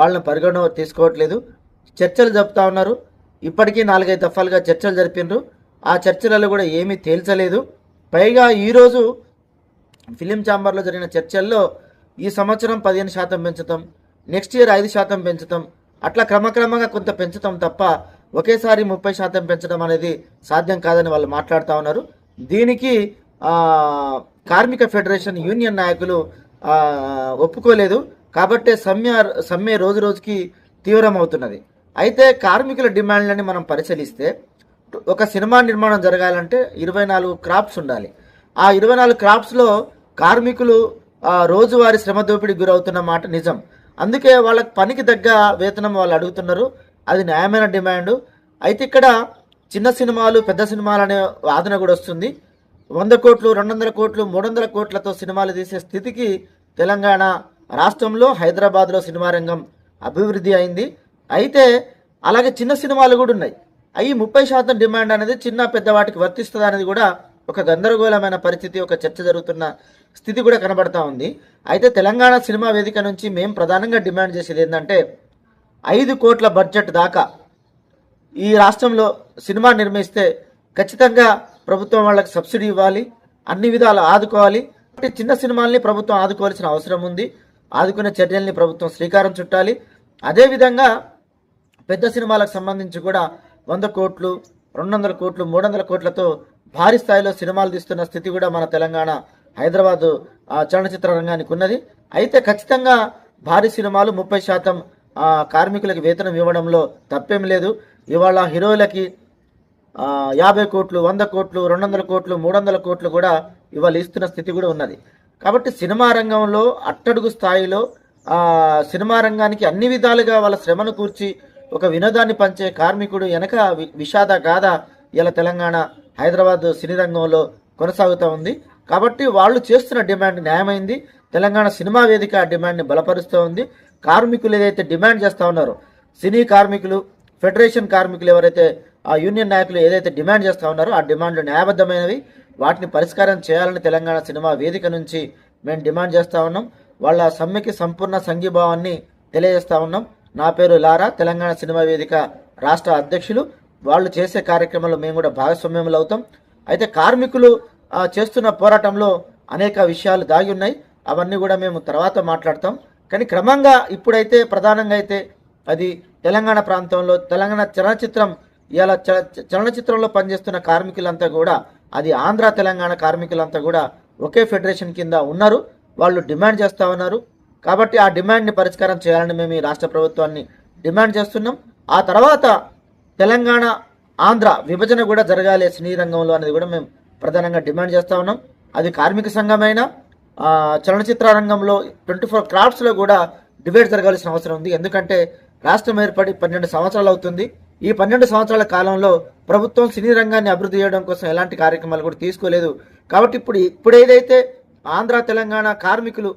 వాళ్ళని పరిగణన తీసుకోవట్లేదు. చర్చలు జరుపుతా ఉన్నారు. ఇప్పటికీ నాలుగైదు దఫాలుగా చర్చలు జరిపిండ్రు. ఆ చర్చలలో కూడా ఏమీ తేల్చలేదు. పైగా ఈరోజు ఫిలిం ఛాంబర్లో జరిగిన చర్చల్లో ఈ సంవత్సరం పదిహేను శాతం పెంచుతాం నెక్స్ట్ ఇయర్ ఐదు శాతం పెంచుతాం. అట్లా క్రమక్రమంగా కొంత పెంచుతాం తప్ప ఒకేసారి ముప్పై శాతం పెంచడం అనేది సాధ్యం కాదని వాళ్ళు మాట్లాడుతూ ఉన్నారు. దీనికి కార్మిక ఫెడరేషన్ యూనియన్ నాయకులు ఒప్పుకోలేదు. కాబట్టే సమ్మె సమ్మె రోజు రోజుకి తీవ్రమవుతున్నది. అయితే కార్మికుల డిమాండ్లని మనం పరిశీలిస్తే ఒక సినిమా నిర్మాణం జరగాలంటే ఇరవై నాలుగు క్రాప్స్ ఉండాలి. ఆ ఇరవై నాలుగు క్రాప్స్లో కార్మికులు రోజువారి రోజువారీ శ్రమ దోపిడీకి గురవుతున్న మాట నిజం. అందుకే వాళ్ళకి పనికి తగ్గ వేతనం వాళ్ళు అడుగుతున్నారు. అది న్యాయమైన డిమాండ్. అయితే ఇక్కడ చిన్న సినిమాలు పెద్ద సినిమాలు అనే వాదన కూడా వస్తుంది. వంద కోట్లు రెండు వందల కోట్లు మూడు వందల కోట్లతో సినిమాలు తీసే స్థితికి తెలంగాణ రాష్ట్రంలో హైదరాబాద్లో సినిమా రంగం అభివృద్ధి అయింది. అయితే అలాగే చిన్న సినిమాలు కూడా ఉన్నాయి. అవి ముప్పై శాతం డిమాండ్ అనేది చిన్న పెద్ద వాటికి వర్తిస్తుంది అనేది కూడా ఒక గందరగోళమైన పరిస్థితి ఒక చర్చ జరుగుతున్న స్థితి కూడా కనబడతా ఉంది. అయితే తెలంగాణ సినిమా వేదిక నుంచి మేము ప్రధానంగా డిమాండ్ చేసేది ఏంటంటే ఐదు కోట్ల బడ్జెట్ దాకా ఈ రాష్ట్రంలో సినిమా నిర్మిస్తే ఖచ్చితంగా ప్రభుత్వం వాళ్ళకి సబ్సిడీ ఇవ్వాలి అన్ని విధాలు ఆదుకోవాలి. అంటే చిన్న సినిమాల్ని ప్రభుత్వం ఆదుకోవాల్సిన అవసరం ఉంది. ఆదుకునే చర్యల్ని ప్రభుత్వం శ్రీకారం చుట్టాలి. అదేవిధంగా పెద్ద సినిమాలకు సంబంధించి కూడా వంద కోట్లు రెండు వందల కోట్లు మూడు వందల కోట్లతో భారీ స్థాయిలో సినిమాలు తీస్తున్న స్థితి కూడా మన తెలంగాణ హైదరాబాదు చలనచిత్ర రంగానికి ఉన్నది. అయితే ఖచ్చితంగా భారీ సినిమాలు ముప్పై శాతం కార్మికులకు వేతనం ఇవ్వడంలో తప్పేం లేదు. ఇవాళ హీరోలకి యాభై కోట్లు వంద కోట్లు రెండు వందల కోట్లు మూడు వందల కోట్లు కూడా ఇవాళ ఇస్తున్న స్థితి కూడా ఉన్నది. కాబట్టి సినిమా రంగంలో అట్టడుగు స్థాయిలో సినిమా రంగానికి అన్ని విధాలుగా వాళ్ళ శ్రమను కూర్చి ఒక వినోదాన్ని పంచే కార్మికుడు వెనక వి- విషాద గాథ ఇలా తెలంగాణ హైదరాబాద్ సినీ రంగంలో కొనసాగుతూ ఉంది. కాబట్టి వాళ్ళు చేస్తున్న డిమాండ్ న్యాయమైంది. తెలంగాణ సినిమా వేదిక ఆ డిమాండ్ని బలపరుస్తూ ఉంది. కార్మికులు ఏదైతే డిమాండ్ చేస్తూ ఉన్నారో సినీ కార్మికులు ఫెడరేషన్ కార్మికులు ఎవరైతే ఆ యూనియన్ నాయకులు ఏదైతే డిమాండ్ చేస్తూ ఉన్నారో ఆ డిమాండ్లు న్యాయబద్ధమైనవి. వాటిని పరిష్కారం చేయాలని తెలంగాణ సినిమా వేదిక నుంచి మేము డిమాండ్ చేస్తూ ఉన్నాం. వాళ్ళ సమ్మెకి సంపూర్ణ సంఘీభావాన్ని తెలియజేస్తా ఉన్నాం. నా పేరు లారా తెలంగాణ సినిమా వేదిక రాష్ట్ర అధ్యక్షులు. వాళ్ళు చేసే కార్యక్రమంలో మేము కూడా భాగస్వామ్యములు అవుతాం. అయితే కార్మికులు చేస్తున్న పోరాటంలో అనేక విషయాలు దాగి ఉన్నాయి. అవన్నీ కూడా మేము తర్వాత మాట్లాడతాం. కానీ క్రమంగా ఇప్పుడైతే ప్రధానంగా అయితే అది తెలంగాణ ప్రాంతంలో తెలంగాణ చలనచిత్రం ఇలా చలనచిత్రంలో పనిచేస్తున్న కార్మికులంతా కూడా అది ఆంధ్ర తెలంగాణ కార్మికులంతా కూడా ఒకే ఫెడరేషన్ కింద ఉన్నారు. వాళ్ళు డిమాండ్ చేస్తూ ఉన్నారు. కాబట్టి ఆ డిమాండ్ని పరిష్కారం చేయాలని మేము ఈ రాష్ట్ర ప్రభుత్వాన్ని డిమాండ్ చేస్తున్నాం. ఆ తర్వాత తెలంగాణ ఆంధ్ర విభజన కూడా జరగాలి సినీ రంగంలో అనేది కూడా మేము ప్రధానంగా డిమాండ్ చేస్తూ ఉన్నాం. అది కార్మిక సంఘమైన చలనచిత్ర రంగంలో ట్వంటీ ఫోర్ క్రాఫ్ట్స్లో కూడా డిబేట్ జరగాల్సిన అవసరం ఉంది. ఎందుకంటే రాష్ట్రం ఏర్పడి పన్నెండు సంవత్సరాలు అవుతుంది. ఈ పన్నెండు సంవత్సరాల కాలంలో ప్రభుత్వం సినీ రంగాన్ని అభివృద్ధి చేయడం కోసం ఎలాంటి కార్యక్రమాలు కూడా తీసుకోలేదు. కాబట్టి ఇప్పుడు ఇప్పుడు ఏదైతే ఆంధ్ర తెలంగాణ కార్మికులు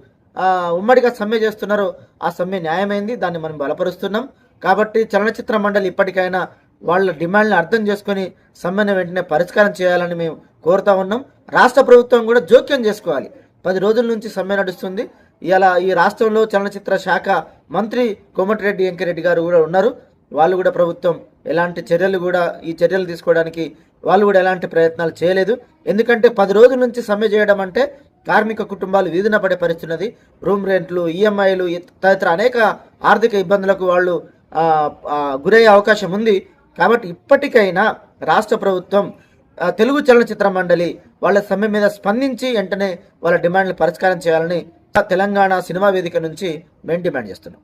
ఉమ్మడిగా సమ్మె చేస్తున్నారో ఆ సమ్మె న్యాయమైంది. దాన్ని మనం బలపరుస్తున్నాం. కాబట్టి చలనచిత్ర మండలి ఇప్పటికైనా వాళ్ళ డిమాండ్ని అర్థం చేసుకొని సమ్మెను వెంటనే పరిష్కారం చేయాలని మేము కోరుతా ఉన్నాం. రాష్ట్ర ప్రభుత్వం కూడా జోక్యం చేసుకోవాలి. పది రోజుల నుంచి సమ్మె నడుస్తుంది. ఇలా ఈ రాష్ట్రంలో చలనచిత్ర శాఖ మంత్రి కోమటిరెడ్డి వెంకరెడ్డి గారు కూడా ఉన్నారు. వాళ్ళు కూడా ప్రభుత్వం ఎలాంటి చర్యలు కూడా ఈ చర్యలు తీసుకోవడానికి వాళ్ళు కూడా ఎలాంటి ప్రయత్నాలు చేయలేదు. ఎందుకంటే పది రోజుల నుంచి సమ్మె చేయడం అంటే కార్మిక కుటుంబాలు వీధిన పడే పరిస్థితున్నది. రూమ్ రెంట్లు ఈఎంఐలు తదితర అనేక ఆర్థిక ఇబ్బందులకు వాళ్ళు గురయ్యే అవకాశం ఉంది. కాబట్టి ఇప్పటికైనా రాష్ట్ర ప్రభుత్వం తెలుగు చలనచిత్ర మండలి వాళ్ళ సమ్మె మీద స్పందించి వెంటనే వాళ్ళ డిమాండ్లు పరిష్కారం చేయాలని తెలంగాణ సినిమా వేదిక నుంచి మేము డిమాండ్ చేస్తున్నాం.